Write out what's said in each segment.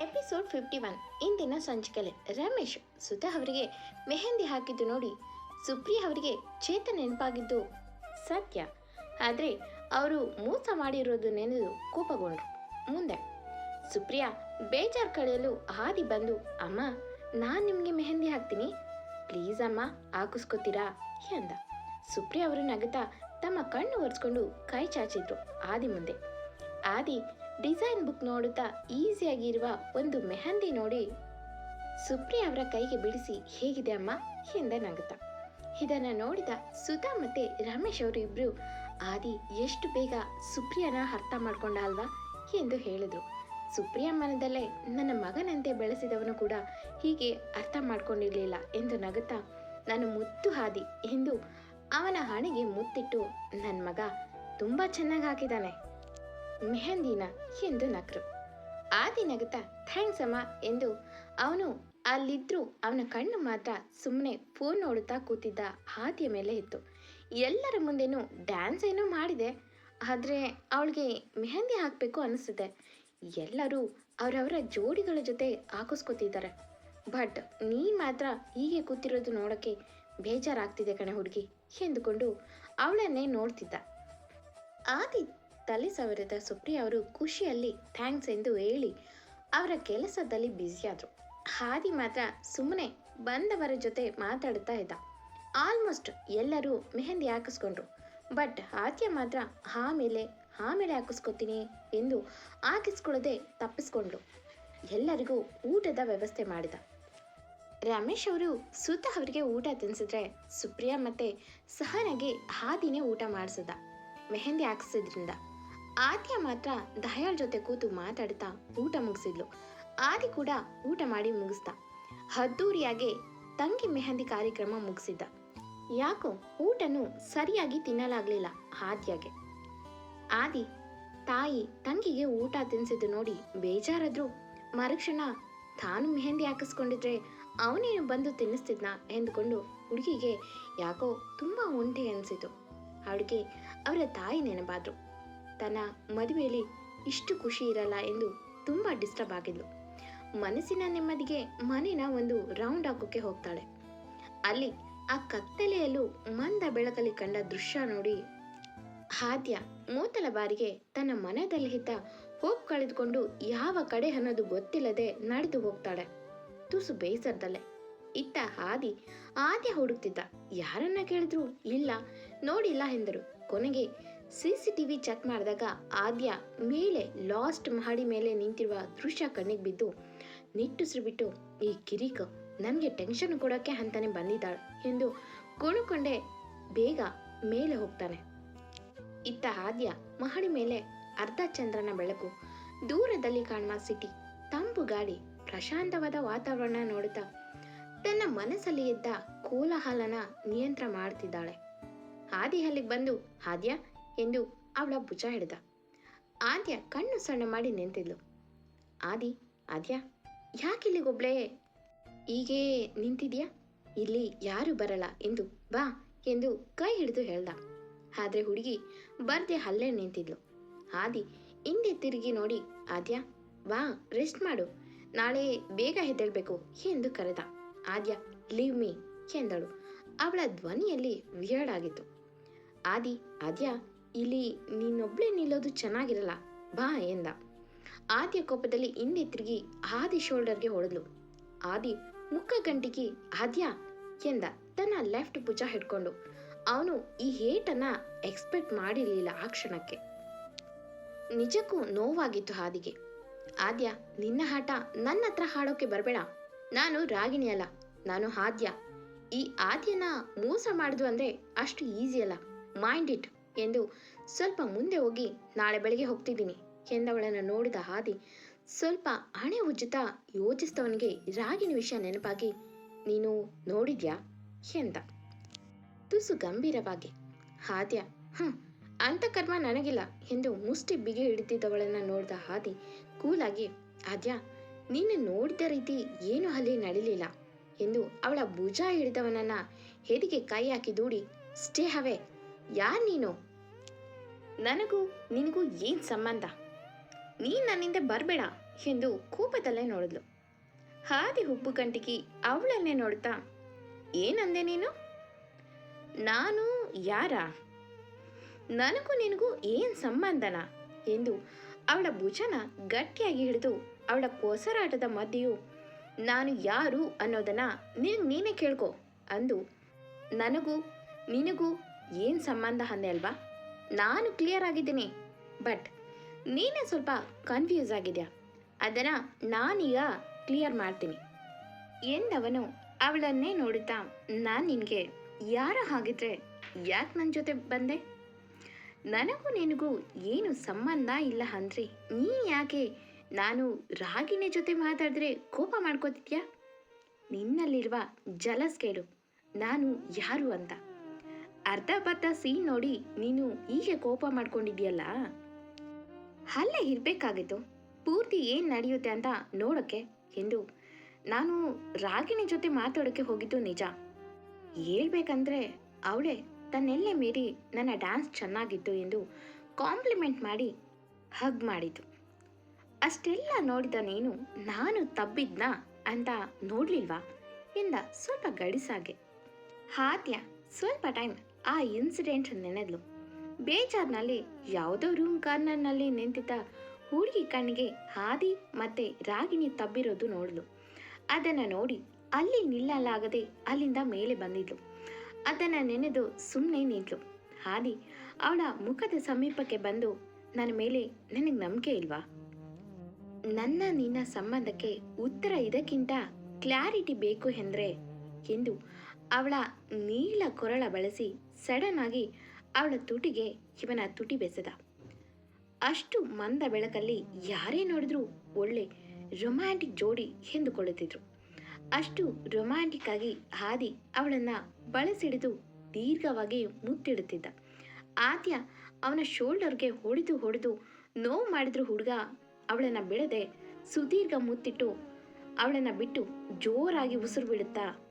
Episode fifty one. ಇಂದಿನ ಸಂಚಿಕೆಲೆ ರಮೇಶ್ ಸುಧಾ ಅವರಿಗೆ ಮೆಹಂದಿ ಹಾಕಿದ್ದು ನೋಡಿ ಸುಪ್ರಿಯಾ ಅವರಿಗೆ ಚೇತನ್ ನೆನಪಾಗಿದ್ದು ಸತ್ಯ. ಆದರೆ ಅವರು ಮೋಸ ಮಾಡಿರೋದು ನೆನೆದು ಕೋಪಗೊಂಡ್ರು. ಮುಂದೆ, ಸುಪ್ರಿಯಾ ಬೇಜಾರು ಕಳೆಯಲು ಹಾದಿ ಬಂದು, ಅಮ್ಮ, ನಾನು ನಿಮಗೆ ಮೆಹಂದಿ ಹಾಕ್ತೀನಿ. ಪ್ಲೀಸ್ ಅಮ್ಮ, ಹಾಕಿಸ್ಕೊತೀರಾ? ಎಂದ. ಸುಪ್ರಿಯಾ ಅವರು ನಗುತ್ತಾ ತಮ್ಮ ಕಣ್ಣು ಒರೆಸ್ಕೊಂಡು ಕೈ ಚಾಚಿದ್ರು ಆದಿ ಮುಂದೆ. ಆದಿ ಡಿಸೈನ್ ಬುಕ್ ನೋಡುತ್ತಾ ಈಸಿಯಾಗಿರುವ ಒಂದು ಮೆಹಂದಿ ನೋಡಿ. ಸುಪ್ರಿಯಾ ಅವರ ಕೈಗೆ ಬಿಡಿಸಿ, ಹೇಗಿದೆ ಅಮ್ಮ? ಎಂದ ನಗುತ್ತ ಇದನ್ನು ನೋಡಿದ ಸುಧಾ ಮತ್ತೆ ರಮೇಶ್ ಅವರು ಇಬ್ರು, ಆದಿ, ಎಷ್ಟು ಬೇಗ ಸುಪ್ರಿಯನ ಅರ್ಥ ಮಾಡ್ಕೊಂಡ ಅಲ್ವಾ? ಎಂದು ಹೇಳಿದ್ರು. ಸುಪ್ರಿಯಾ ಮನದಲ್ಲೇ, ನನ್ನ ಮಗನಂತೆ ಬೆಳೆಸಿದವನು ಕೂಡ ಹೀಗೆ ಅರ್ಥ ಮಾಡ್ಕೊಂಡಿರಲಿಲ್ಲ ಎಂದು ನಗುತ್ತಾ, ನಾನು ಮುತ್ತು ಹಾದಿ ಎಂದು ಅವನ ಹಣೆಗೆ ಮುತ್ತಿಟ್ಟು ನನ್ನ ಮಗ ತುಂಬಾ ಚೆನ್ನಾಗಿ ಹಾಕಿದಾನೆ. ಮೆಹಂದಿನ ಎಂದು ನಕ್ರು. ಆದಿ ನಗುತ್ತಾ ಥ್ಯಾಂಕ್ಸ್ ಅಮ್ಮ ಎಂದು ಅವನು ಅಲ್ಲಿದ್ರು ಅವನ ಕಣ್ಣು ಮಾತ್ರ ಸುಮ್ಮನೆ ಫೋನ್ ನೋಡುತ್ತಾ ಕೂತಿದ್ದ ಹಾದಿಯ ಮೇಲೆ ಇತ್ತು. ಎಲ್ಲರ ಮುಂದೆನೂ ಡ್ಯಾನ್ಸ್ ಏನೋ ಮಾಡಿದೆ. ಆದರೆ ಅವಳಿಗೆ ಮೆಹಂದಿ ಹಾಕಬೇಕು ಅನಿಸುತ್ತೆ. ಎಲ್ಲರೂ ಅವರವರ ಜೋಡಿಗಳ ಜೊತೆ ಹಾಕಿಸ್ಕೊತಿದ್ದಾರೆ. ಬಟ್ ನೀ ಮಾತ್ರ ಹೀಗೆ ಕೂತಿರೋದು ನೋಡೋಕ್ಕೆ ಬೇಜಾರಾಗ್ತಿದೆ ಕಣೆ ಹುಡುಗಿ, ಎಂದುಕೊಂಡು ಅವಳನ್ನೇ ನೋಡ್ತಿದ್ದ. ಆದಿ ತಲೆ ಸವರಿದ ಸುಪ್ರಿಯಾ ಅವರು ಖುಷಿಯಲ್ಲಿ ಥ್ಯಾಂಕ್ಸ್ ಎಂದು ಹೇಳಿ ಅವರ ಕೆಲಸದಲ್ಲಿ ಬ್ಯುಸಿಯಾದರು. ಹಾದಿ ಮಾತ್ರ ಸುಮ್ಮನೆ ಬಂದವರ ಜೊತೆ ಮಾತಾಡ್ತಾ ಇದ್ದ. ಆಲ್ಮೋಸ್ಟ್ ಎಲ್ಲರೂ ಮೆಹಂದಿ ಹಾಕಿಸ್ಕೊಂಡ್ರು. ಬಟ್ ಆದ್ಯ ಮಾತ್ರ ಆಮೇಲೆ ಆಮೇಲೆ ಹಾಕಿಸ್ಕೊತೀನಿ ಎಂದು ಹಾಕಿಸ್ಕೊಳ್ಳದೆ ತಪ್ಪಿಸ್ಕೊಂಡ್ರು. ಎಲ್ಲರಿಗೂ ಊಟದ ವ್ಯವಸ್ಥೆ ಮಾಡಿದ. ರಮೇಶ್ ಅವರು ಸುತ ಅವರಿಗೆ ಊಟ ತಿನ್ಸಿದ್ರೆ ಸುಪ್ರಿಯಾ ಮತ್ತೆ ಸಹನಗೆ ಹಾದಿನೇ ಊಟ ಮಾಡಿಸಿದ. ಮೆಹಂದಿ ಹಾಕ್ಸಿದ್ರಿಂದ. ಆದ್ಯ ಮಾತ್ರ ದಯಾಳ್ ಜೊತೆ ಕೂತು ಮಾತಾಡ್ತಾ ಊಟ ಮುಗಿಸಿದ್ಲು. ಆದಿ ಕೂಡ ಊಟ ಮಾಡಿ ಮುಗಿಸ್ದ. ಹದ್ದೂರಿಯಾಗೆ ತಂಗಿ ಮೆಹಂದಿ ಕಾರ್ಯಕ್ರಮ ಮುಗಿಸಿದ್ದ. ಯಾಕೋ ಊಟನು ಸರಿಯಾಗಿ ತಿನ್ನಲಾಗ್ಲಿಲ್ಲ ಆದ್ಯಾಗೆ. ಆದಿ ತಾಯಿ ತಂಗಿಗೆ ಊಟ ತಿನ್ಸಿದ್ದು ನೋಡಿ ಬೇಜಾರಾದ್ರು. ಮರುಕ್ಷಣ ತಾನು ಮೆಹಂದಿ ಹಾಕಿಸ್ಕೊಂಡಿದ್ರೆ ಅವನೇನು ಬಂದು ತಿನ್ನಿಸ್ತಿದ್ನ ಎಂದುಕೊಂಡು ಹುಡುಗಿಗೆ ಯಾಕೋ ತುಂಬಾ ಒಂಟೆ ಅನಿಸಿತು. ಅವಳಿಗೆ ಅವರ ತಾಯಿ ನೆನಪಾದ್ರು. ತನ್ನ ಮದುವೆಯಲ್ಲಿ ಇಷ್ಟು ಖುಷಿ ಇರಲ್ಲ ಎಂದು ತುಂಬ ಡಿಸ್ಟರ್ಬ್ ಆಗಿದ್ಲು. ಮನಸ್ಸಿನ ನೆಮ್ಮದಿಗೆ ಮನೇನ ಒಂದು ರೌಂಡ್ ಹಾಕೋಕೆ ಹೋಗ್ತಾಳೆ. ಅಲ್ಲಿ ಆ ಕತ್ತಲೆಯಲ್ಲೂ ಮಂದ ಬೆಳಕಲ್ಲಿ ಕಂಡ ದೃಶ್ಯ ನೋಡಿ ಹಾದ್ಯ ಮೂತಲ ಬಾರಿಗೆ ತನ್ನ ಮನದಲ್ಲಿ ಹಿತ ಹೋಪ್ ಕಳೆದುಕೊಂಡು ಯಾವ ಕಡೆ ಅನ್ನೋದು ಗೊತ್ತಿಲ್ಲದೆ ನಡೆದು ಹೋಗ್ತಾಳೆ. ತುಸು ಬೇಸರದಲ್ಲೇ ಇತ್ತ ಹಾದಿ ಆದ್ಯ ಹುಡುಕ್ತಿದ್ದ. ಯಾರನ್ನ ಕೇಳಿದ್ರು ಇಲ್ಲ, ನೋಡಿಲ್ಲ ಎಂದರು. ಕೊನೆಗೆ ಸಿ ಸಿ ಟಿವಿ ಚೆಕ್ ಮಾಡಿದಾಗ ಆದ್ಯ ಮೇಲೆ ಲಾಸ್ಟ್ ಮಹಡಿ ಮೇಲೆ ನಿಂತಿರುವ ದೃಶ್ಯ ಕಣ್ಣಿಗೆ ಬಿದ್ದು ನಿಟ್ಟುಸಿರು ಬಿಟ್ಟು, ಈ ಕಿರಿಕ ನನಗೆ ಟೆನ್ಷನ್ ಕೊಡೋಕ್ಕೆ ಅಂತಾನೆ ಬಂದಿದ್ದಾಳೆ ಎಂದು ಕುಣುಕೊಂಡೆ ಬೇಗ ಮೇಲೆ ಹೋಗ್ತಾನೆ. ಇತ್ತ ಆದ್ಯ ಮಹಡಿ ಮೇಲೆ ಅರ್ಧ ಚಂದ್ರನ ಬೆಳಕು, ದೂರದಲ್ಲಿ ಕಾಣುವ ಸಿಟಿ. ತಂಪು ಗಾಳಿ, ಪ್ರಶಾಂತವಾದ ವಾತಾವರಣ ನೋಡುತ್ತಾ ತನ್ನ ಮನಸ್ಸಲ್ಲಿ ಇದ್ದ ಕೋಲಾಹಲನ ನಿಯಂತ್ರ ಮಾಡ್ತಿದ್ದಾಳೆ. ಆದಿ ಅಲ್ಲಿಗೆ ಬಂದು, ಆದ್ಯ ಎಂದು ಅವಳ ಭುಜ ಹಿಡಿದ ಆದ್ಯ ಕಣ್ಣು ಸಣ್ಣ ಮಾಡಿ ನಿಂತಿದ್ಲು. ಆದಿ, ಆದ್ಯ ಯಾಕಿಲ್ಲಿಗೊಬ್ಳೇ ಹೀಗೆ ನಿಂತಿದ್ಯಾ? ಇಲ್ಲಿ ಯಾರು ಬರಲ್ಲ ಎಂದು ಬಾ ಎಂದು ಕೈ ಹಿಡಿದು ಹೇಳ್ದ. ಆದ್ರೆ ಹುಡುಗಿ ಬರ್ದೆ ಅಲ್ಲೇ ನಿಂತಿದ್ಲು. ಆದಿ, ಹಿಂದೆ ತಿರುಗಿ ನೋಡಿ, ಆದ್ಯ, ಬಾ ರೆಸ್ಟ್ ಮಾಡು. ನಾಳೆ ಬೇಗ ಹೆದ್ದೇಳ್ಬೇಕು ಎಂದು ಕರೆದ. ಆದ್ಯ ಲೀವ್ ಮೀ ಎಂದಳು. ಅವಳ ಧ್ವನಿಯಲ್ಲಿ ವಿಯರ್ಡ್ ಆಗಿತ್ತು. ಆದಿ, ಆದ್ಯ ಇಲ್ಲಿ ನೀನೊಬ್ಳೆ ನಿಲ್ಲೋದು ಚೆನ್ನಾಗಿರಲ್ಲ, ಬಾ ಎಂದ. ಆದ್ಯ ಕೋಪದಲ್ಲಿ ಹಿಂದೆ ತಿರುಗಿ ಆದಿ ಶೋಲ್ಡರ್ಗೆ ಹೊಡೆದ್ಲು. ಆದಿ ಮುಖ ಗಂಟಿಗೆ ಆದ್ಯ ಎಂದ. ತನ್ನ ಲೆಫ್ಟ್ ಭುಜ ಹಿಡ್ಕೊಂಡು. ಅವನು ಈ ಹೇಟನ್ನ ಎಕ್ಸ್ಪೆಕ್ಟ್ ಮಾಡಿರಲಿಲ್ಲ ಆ ಕ್ಷಣಕ್ಕೆ. ನಿಜಕ್ಕೂ ನೋವಾಗಿತ್ತು ಆದಿಗೆ. ಆದ್ಯ, ನಿನ್ನ ಆಟ ನನ್ನ ಹತ್ರ ಹಾಡೋಕೆ ಬರಬೇಡ. ನಾನು ರಾಗಿಣಿ ಅಲ್ಲ, ನಾನು ಆದ್ಯ. ಈ ಆದ್ಯನ ಮೋಸ ಮಾಡಿದ್ವು ಅಂದ್ರೆ ಅಷ್ಟು ಈಸಿ ಅಲ್ಲ. Mind it. ಎಂದು ಸ್ವಲ್ಪ ಮುಂದೆ ಹೋಗಿ ನಾಳೆ ಬೆಳಗ್ಗೆ ಹೋಗ್ತಿದ್ದೀನಿ ಎಂದವಳನ್ನು ನೋಡಿದ ಹಾದಿ ಸ್ವಲ್ಪ ಹಣೆ ಉಜ್ಜುತ್ತಾ ಯೋಚಿಸಿದವನಿಗೆ ರಾಗಿನ ವಿಷಯ ನೆನಪಾಗಿ, ನೀನು ನೋಡಿದ್ಯಾ? ಎಂದ. ತುಸು ಗಂಭೀರವಾಗಿ, ಹಾದ್ಯ ಹ್ಞೂ ಅಂತ ಕರ್ಮ ನನಗಿಲ್ಲ ಎಂದು ಮುಷ್ಟಿ ಬಿಗಿ ಹಿಡಿದಿದ್ದವಳನ್ನು ನೋಡಿದ ಹಾದಿ ಕೂಲಾಗಿ ಆದ್ಯ ನೀನು ನೋಡಿದ ರೀತಿ ಏನು ಅಲ್ಲಿ ನಡೀಲಿಲ್ಲ ಎಂದು ಅವಳ ಭುಜ ಹಿಡಿದವನನ್ನ ಹೆದಿಗೆ ಕೈ ಹಾಕಿ ದೂಡಿ, ಸ್ಟೇ ಹವೆ ಯಾರ್ ನೀನು? ನನಗೂ, ನಿನಗೂ ಏನ್ ಸಂಬಂಧ? ನೀ ನನ್ನಿಂದ ಬರಬೇಡ ಎಂದು ಕೋಪದಲ್ಲೇ ನೋಡಿದ್ಲು. ಹಾದಿ ಹುಬ್ಬು ಗಂಟಿಗೆ ಅವಳನ್ನೇ ನೋಡ್ತಾ, ಏನಂದೆ ನೀನು? ನಾನು ಯಾರ? ನನಗೂ ನಿನಗೂ ಏನ್ ಸಂಬಂಧನ? ಎಂದು ಅವಳ ಭುಜನ ಗಟ್ಟಿಯಾಗಿ ಹಿಡಿದು ಅವಳ ಕೊಸರಾಟದ ಮಧ್ಯೆಯೂ, ನಾನು ಯಾರು ಅನ್ನೋದನ್ನ ನಿನಗೆ ನೀನೇ ಕೇಳ್ಕೊ ಅಂದು, ನನಗೂ, ನಿನಗೂ ಏನು ಸಂಬಂಧ ಅಂದೆ ಅಲ್ವಾ? ನಾನು ಕ್ಲಿಯರ್ ಆಗಿದ್ದೀನಿ. ಬಟ್ ನೀನೇ ಸ್ವಲ್ಪ ಕನ್ಫ್ಯೂಸ್ ಆಗಿದೆಯಾ? ಅದನ್ನು ನಾನೀಗ ಕ್ಲಿಯರ್ ಮಾಡ್ತೀನಿ. ಎಂದವನು ಅವಳನ್ನೇ ನೋಡುತ್ತಾ, ನಾನು ನಿನಗೆ ಯಾರ ಹಾಗಿದ್ರೆ ಯಾಕೆ ನನ್ನ ಜೊತೆ ಬಂದೆ? ನನಗೂ ನಿನಗೂ ಏನು ಸಂಬಂಧ ಇಲ್ಲ ಅಂದ್ರೆ? ನೀ ಯಾಕೆ ನಾನು ರಾಗಿನ ಜೊತೆ ಮಾತಾಡಿದ್ರೆ ಕೋಪ ಮಾಡ್ಕೋತಿದ್ಯಾ? ನಿನ್ನಲ್ಲಿರುವ ಜಲಸ್ ಕೇಳು. ನಾನು ಯಾರು ಅಂತ. ಅರ್ಧ ಬರ್ಧ ಸೀನ್ ನೋಡಿ ನೀನು ಹೀಗೆ ಕೋಪ ಮಾಡ್ಕೊಂಡಿದ್ಯಲ್ಲ ಅಲ್ಲೇ ಇರಬೇಕಾಗಿತ್ತು. ಪೂರ್ತಿ ಏನು ನಡೆಯುತ್ತೆ ಅಂತ ನೋಡೋಕ್ಕೆ ಎಂದು ನಾನು ರಾಗಿಣಿ ಜೊತೆ ಮಾತಾಡೋಕ್ಕೆ ಹೋಗಿದ್ದು ನಿಜ. ಹೇಳ್ಬೇಕಂದ್ರೆ ಅವಳೆ ತನ್ನೆಲ್ಲೇ ಮೀರಿ ನನ್ನ ಡ್ಯಾನ್ಸ್ ಚೆನ್ನಾಗಿತ್ತು ಎಂದು ಕಾಂಪ್ಲಿಮೆಂಟ್ ಮಾಡಿ ಹಗ್ ಮಾಡಿತು ಅಷ್ಟೆಲ್ಲ ನೋಡಿದ ನೀನು, ನಾನು ತಬ್ಬಿದ್ನಾ ಅಂತ ನೋಡ್ಲಿಲ್ವಾ? ಎಂದ ಸ್ವಲ್ಪ ಗಡಿಸಾಗೆ. ಹಾದ್ಯ ಸ್ವಲ್ಪ ಟೈಮ್ ಆ ಇನ್ಸಿಡೆಂಟ್ ನೆನೆದ್ಲು. ಬೇಜಾರ್ನಲ್ಲಿ ಯಾವುದೋ ರೂಮ್ ಕಾರ್ನರ್ನಲ್ಲಿ ನಿಂತಿದ್ದ ಹುಡುಗಿ ಕಣ್ಣಿಗೆ ಹಾದಿ ಮತ್ತೆ ರಾಗಿಣಿ ತಬ್ಬಿರೋದು ನೋಡ್ಲು. ಅದನ್ನು ನೋಡಿ ಅಲ್ಲಿ ನಿಲ್ಲಲಾಗದೆ ಅಲ್ಲಿಂದ ಮೇಲೆ ಬಂದಿದ್ಲು. ಅದನ್ನು ನೆನೆದು ಸುಮ್ಮನೆ ನಿಂತ್ಲು. ಹಾದಿ ಅವಳ ಮುಖದ ಸಮೀಪಕ್ಕೆ ಬಂದು, ನನ್ನ ಮೇಲೆ ನನಗೆ ನಂಬಿಕೆ ಇಲ್ವಾ? ನನ್ನ ನಿನ್ನ ಸಂಬಂಧಕ್ಕೆ ಉತ್ತರ ಇದಕ್ಕಿಂತ ಕ್ಲಾರಿಟಿ ಬೇಕು ಎಂದ್ರೆ ಎಂದು ಅವಳ ನೀಳ ಕೊರಳ ಬಳಸಿ ಸಡನ್ ಆಗಿ ಅವಳ ತುಟಿಗೆ ಇವನ ತುಟಿ ಬೆಸೆದ. ಅಷ್ಟು ಮಂದ ಬೆಳಕಲ್ಲಿ ಯಾರೇ ನೋಡಿದ್ರೂ ಒಳ್ಳೆ ರೊಮ್ಯಾಂಟಿಕ್ ಜೋಡಿ ಎಂದುಕೊಳ್ಳುತ್ತಿದ್ರು ಅಷ್ಟು ರೊಮ್ಯಾಂಟಿಕ್ ಆಗಿ ಹಾದಿ ಅವಳನ್ನ ಬಳಸಿಡಿದು ದೀರ್ಘವಾಗಿ ಮುತ್ತಿಡುತ್ತಿದ್ದ. ಆದ್ಯ ಅವನ ಶೋಲ್ಡರ್ಗೆ ಹೊಡೆದು ಹೊಡೆದು ನೋವು ಮಾಡಿದ್ರು ಹುಡುಗ ಅವಳನ್ನ ಬಿಡದೆ ಸುದೀರ್ಘ ಮುತ್ತಿಟ್ಟು ಅವಳನ್ನ ಬಿಟ್ಟು ಜೋರಾಗಿ ಉಸಿರು ಬಿಡುತ್ತಾ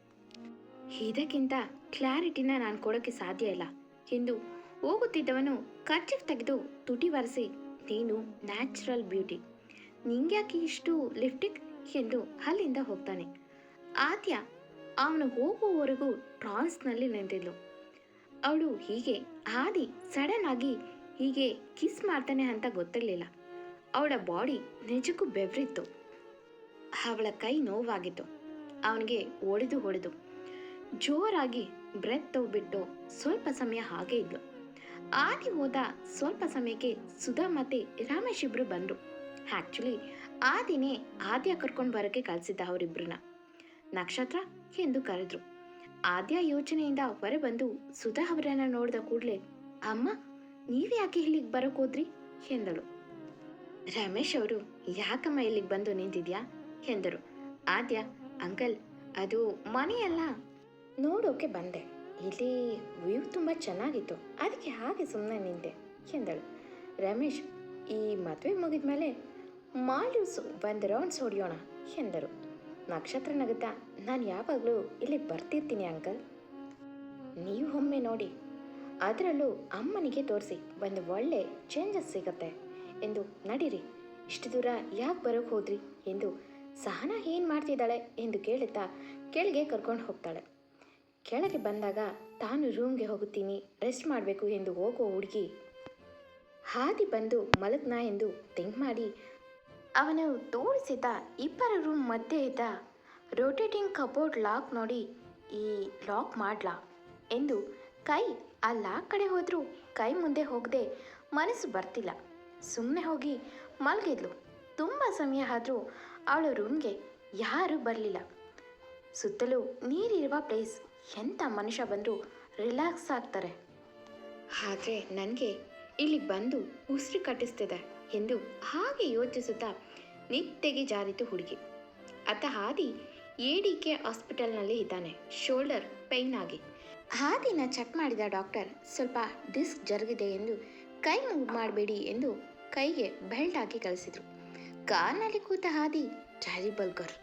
ಇದಕ್ಕಿಂತ ಕ್ಲಾರಿಟಿನ ನಾನು ಕೊಡೋಕ್ಕೆ ಸಾಧ್ಯ ಇಲ್ಲ. ಎಂದು ಹೋಗುತ್ತಿದ್ದವನು ಕರ್ಚಿಫ್ ತೆಗೆದು ತುಟಿ ಒರೆಸಿ, ನೀನು ನ್ಯಾಚುರಲ್ ಬ್ಯೂಟಿ. ನಿಂಗ್ಯಾಕೆ ಇಷ್ಟು ಲಿಫ್ಟಿಕ್ ಎಂದು ಅಲ್ಲಿಂದ ಹೋಗ್ತಾನೆ. ಆದ್ಯ ಅವನು ಹೋಗುವವರೆಗೂ ಟ್ರಾನ್ಸ್ನಲ್ಲಿ ನಿಂತಿದ್ಲು. ಅವಳು ಹೀಗೆ ಹಾದಿ ಸಡನ್ ಆಗಿ ಹೀಗೆ ಕಿಸ್ ಮಾಡ್ತಾನೆ ಅಂತ ಗೊತ್ತಿರಲಿಲ್ಲ. ಅವಳ ಬಾಡಿ ನಿಜಕ್ಕೂ ಬೆವರಿತ್ತು. ಅವಳ ಕೈ ನೋವಾಗಿತ್ತು. ಅವನಿಗೆ ಒಡೆದು ಹೊಡೆದು ಜೋರಾಗಿ ಬ್ರೆತ್ ತಗೋಬಿಟ್ಟು ಸ್ವಲ್ಪ ಸಮಯ ಹಾಗೆ ಇದ್ಲು. ಆದಿ ಹೋದ ಸ್ವಲ್ಪ ಸಮಯಕ್ಕೆ ಸುಧಾ ಮತ್ತೆ ರಮೇಶ್ ಇಬ್ರು ಬಂದ್ರು. ಆಕ್ಚುಲಿ ಆದಿನೇ ಆದ್ಯ ಕರ್ಕೊಂಡು ಬರೋಕ್ಕೆ ಕಲ್ಸಿದ್ದ ಅವರಿಬ್ರನ್ನ ನಕ್ಷತ್ರ ಎಂದು ಕರೆದ್ರು. ಆದ್ಯ ಯೋಚನೆಯಿಂದ ಹೊರಬಂದು ಸುಧಾ ಅವರನ್ನ ನೋಡಿದ ಕೂಡಲೇ, ಅಮ್ಮ, ನೀವು ಯಾಕೆ ಇಲ್ಲಿಗೆ ಬರೋಕೋದ್ರಿ ಎಂದಳು. ರಮೇಶ್ ಅವರು ಯಾಕಮ್ಮ ಇಲ್ಲಿಗೆ ಬಂದು ನಿಂತಿದ್ಯಾ? ಎಂದರು. ಆದ್ಯ, ಅಂಕಲ್, ಅದು ಮನೆಯಲ್ಲ ನೋಡೋಕೆ ಬಂದೆ. ಇಲ್ಲಿ ವ್ಯೂ ತುಂಬ ಚೆನ್ನಾಗಿತ್ತು. ಅದಕ್ಕೆ ಹಾಗೆ ಸುಮ್ಮನೆ ನಿಂತೆ ಎಂದಳು. ರಮೇಶ್, ಈ ಮದುವೆ ಮುಗಿದ್ಮೇಲೆ ಮಾಲ್ಯೂಸ್ ಒಂದು ರೌಂಡ್ಸ್ ಹೊಡೆಯೋಣ ಎಂದರು. ನಕ್ಷತ್ರ ನಗುತ್ತಾ, ನಾನು ಯಾವಾಗಲೂ ಇಲ್ಲಿ ಬರ್ತಿರ್ತೀನಿ ಅಂಕಲ್. ನೀವು ಒಮ್ಮೆ ನೋಡಿ. ಅದರಲ್ಲೂ ಅಮ್ಮನಿಗೆ ತೋರಿಸಿ ಒಂದು ಒಳ್ಳೆ ಚೇಂಜಸ್ ಸಿಗತ್ತೆ ಎಂದು ನಡೀರಿ. ಇಷ್ಟು ದೂರ ಯಾಕೆ ಬರೋಕೆ ಹೋದ್ರಿ ಎಂದು ಸಹನಾ ಏನು ಮಾಡ್ತಿದ್ದಾಳೆ ಎಂದು ಕೇಳುತ್ತಾ ಕೆಳಗೆ ಕರ್ಕೊಂಡು ಹೋಗ್ತಾಳೆ. ಕೆಳಗೆ ಬಂದಾಗ ತಾನು ರೂಮ್ಗೆ ಹೋಗುತ್ತೀನಿ, ರೆಸ್ಟ್ ಮಾಡಬೇಕು ಎಂದು ಹೋಗೋ ಹುಡುಗಿ. ಹಾದಿ ಬಂದು ಮಲಗ್ನ ಎಂದು ಥಿಂಕ್ ಮಾಡಿ, ಅವನು ತೋರಿಸಿದ ಇಬ್ಬರ ರೂಮ್ ಮಧ್ಯೆ ಇದ್ದ ರೋಟೇಟಿಂಗ್ ಕಬೋರ್ಡ್ ಲಾಕ್ ನೋಡಿ, ಈ ಲಾಕ್ ಮಾಡ್ಲಾ ಎಂದು ಕೈ ಆ ಲಾಕ್ ಕಡೆ ಹೋದರೂ ಕೈ ಮುಂದೆ ಹೋಗದೆ ಮನಸ್ಸು ಬರ್ತಿಲ್ಲ. ಸುಮ್ಮನೆ ಹೋಗಿ ಮಲಗಿದ್ಲು. ತುಂಬ ಸಮಯ ಆದರೂ ಅವಳ ರೂಮ್ಗೆ ಯಾರೂ ಬರಲಿಲ್ಲ. ಸುತ್ತಲೂ ನೀರಿರುವ ಪ್ಲೇಸ್ ಎಂಥ ಮನುಷ್ಯ ಬಂದರೂ ರಿಲ್ಯಾಕ್ಸ್ ಆಗ್ತಾರೆ? ಆದರೆ ನನಗೆ ಇಲ್ಲಿ ಬಂದು ಉಸಿರು ಕಟ್ಟಿಸ್ತಿದೆ ಎಂದು ಹಾಗೆ ಯೋಚಿಸುತ್ತಾ ನಿತ್ತೆಗೆ ಜಾರಿತು ಹುಡುಗಿ. ಅತ್ತ ಹಾದಿ ಎ ಡಿ ಕೆ ಹಾಸ್ಪಿಟಲ್ನಲ್ಲಿ ಇದ್ದಾನೆ, ಶೋಲ್ಡರ್ ಪೈನ್ ಆಗಿ. ಹಾದಿನ ಚೆಕ್ ಮಾಡಿದ ಡಾಕ್ಟರ್, ಸ್ವಲ್ಪ ಡಿಸ್ಕ್ ಜರುಗಿದೆ ಎಂದು ಕೈ ಮೂವ್ ಮಾಡಬೇಡಿ ಎಂದು ಕೈಗೆ ಬೆಲ್ಟ್ ಹಾಕಿ ಕಳಿಸಿದ್ರು. ಕಾರ್ನಲ್ಲಿ ಕೂತ ಹಾದಿ ಟ್ಯಾರಿಬಲ್ ಗರ್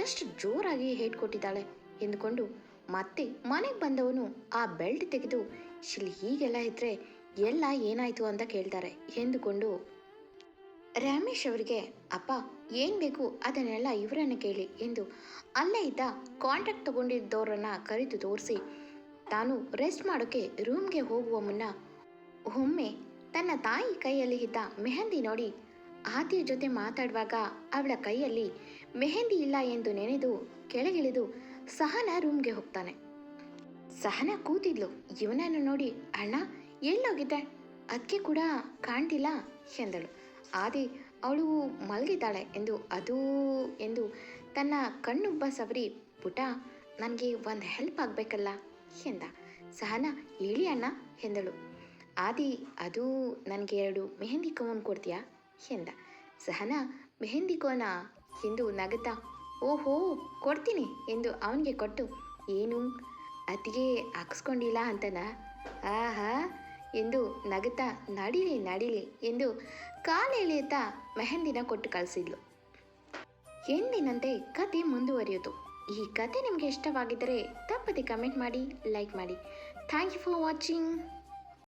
ಎಷ್ಟು ಜೋರಾಗಿ ಹೇಳ್ಕೊಟ್ಟಿದ್ದಾಳೆ ಎಂದುಕೊಂಡು ಮತ್ತೆ ಮನೆಗೆ ಬಂದವನು ಆ ಬೆಲ್ಟ್ ತೆಗೆದು ಶಿಲ್ ಹೀಗೆಲ್ಲ ಇದ್ರೆ ಎಲ್ಲ ಏನಾಯ್ತು ಅಂತ ಕೇಳ್ತಾರೆ ಎಂದುಕೊಂಡು ರಮೇಶ್ ಅವರಿಗೆ, ಅಪ್ಪ, ಏನು ಬೇಕು ಅದನ್ನೆಲ್ಲ ಇವರನ್ನು ಕೇಳಿ ಎಂದು ಅಲ್ಲೇ ಇದ್ದ ಕಾಂಟ್ರಾಕ್ಟ್ ತಗೊಂಡಿದ್ದವರನ್ನ ಕರೆದು ತೋರಿಸಿ, ತಾನು ರೆಸ್ಟ್ ಮಾಡೋಕೆ ರೂಮ್ಗೆ ಹೋಗುವ ಮುನ್ನ ಒಮ್ಮೆ ತನ್ನ ತಾಯಿ ಕೈಯಲ್ಲಿ ಇದ್ದ ಮೆಹಂದಿ ನೋಡಿ ಆತಿಯ ಜೊತೆ ಮಾತಾಡುವಾಗ ಅವಳ ಕೈಯಲ್ಲಿ ಮೆಹಂದಿ ಇಲ್ಲ ಎಂದು ನೆನೆದು ಕೆಳಗಿಳಿದು ಸಹನ ರೂಮ್ಗೆ ಹೋಗ್ತಾನೆ. ಸಹನ ಕೂತಿದ್ಲು. ಇವನನ್ನು ನೋಡಿ, ಅಣ್ಣ, ಎಲ್ಲೋಗಿದ್ದೆ? ಅದಕ್ಕೆ ಕೂಡ ಕಾಣ್ತಿಲ್ಲ ಎಂದಳು. ಆದಿ, ಅವಳು ಮಲಗಿದ್ದಾಳೆ ಎಂದು, ಅದು ಎಂದು ತನ್ನ ಕಣ್ಣುಬ್ಬ ಸವರಿ, ಪುಟ, ನನಗೆ ಒಂದು ಹೆಲ್ಪ್ ಆಗಬೇಕಲ್ಲ? ಎಂದ. ಸಹನ ಹೇಳಿ ಅಣ್ಣ, ಎಂದಳು. ಆದಿ, ಅದು ನನಗೆ ಎರಡು ಮೆಹಂದಿ ಕೋನ್ ಕೊಡ್ತೀಯಾ? ಎಂದ. ಸಹನ, ಮೆಹಂದಿ ಕೋನ? ಎಂದು ನಗುತ್ತಾ ಓಹೋ, ಕೊಡ್ತೀನಿ ಎಂದು ಅವನಿಗೆ ಕೊಟ್ಟು, ಏನು? ಅತ್ತಿಗೆ ಹಾಕ್ಸ್ಕೊಂಡಿಲ್ಲ ಅಂತನ? ಆಹಾ ಎಂದು ನಗುತ್ತಾ, ನಡೀಲಿ ನಡೀಲಿ ಎಂದು ಕಾಲೆಳೆಯುತ್ತಾ ಮೆಹಂದಿನ ಕೊಟ್ಟು ಕಳಿಸಿದ್ಲು. ಎಂದಿನಂತೆ ಕತೆ ಮುಂದುವರಿಯಿತು ಈ ಕತೆ ನಿಮಗೆ ಇಷ್ಟವಾಗಿದ್ದರೆ ತಪ್ಪದೆ ಕಮೆಂಟ್ ಮಾಡಿ ಲೈಕ್ ಮಾಡಿ. Thank you for watching